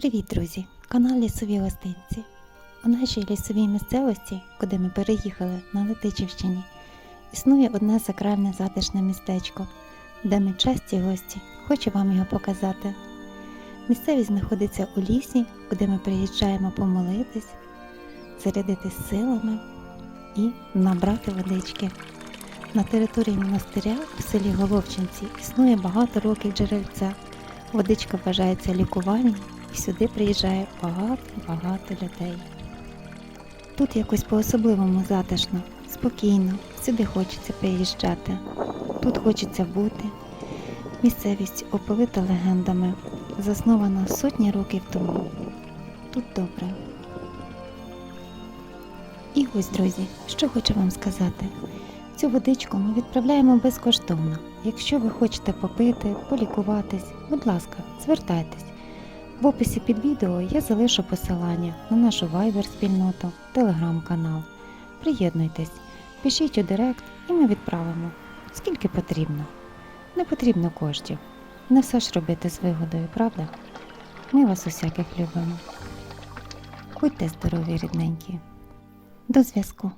Привіт, друзі! Канал Лісові гостинці. У нашій лісовій місцевості, куди ми переїхали на Летичівщині, існує одне сакральне затишне містечко, де ми часті гості. Хочу вам його показати. Місцевість знаходиться у лісі, куди ми приїжджаємо помолитись, зарядитись силами і набрати водички. На території монастиря в селі Головчинці існує багато років джерельця. Водичка вважається лікувальною і сюди приїжджає багато-багато людей. Тут якось по-особливому затишно, спокійно, сюди хочеться приїжджати. Тут хочеться бути. Місцевість оповита легендами, заснована сотні років тому. Тут добре. І ось, друзі, що хочу вам сказати. Цю водичку ми відправляємо безкоштовно. Якщо ви хочете попити, полікуватись, будь ласка, звертайтесь. В описі під відео я залишу посилання на нашу Viber спільноту, телеграм-канал. Приєднуйтесь, пишіть у Директ і ми відправимо. Скільки потрібно. Не потрібно коштів. Не все ж робити з вигодою, правда? Ми вас усяких любимо. Будьте здорові, рідненькі. До зв'язку.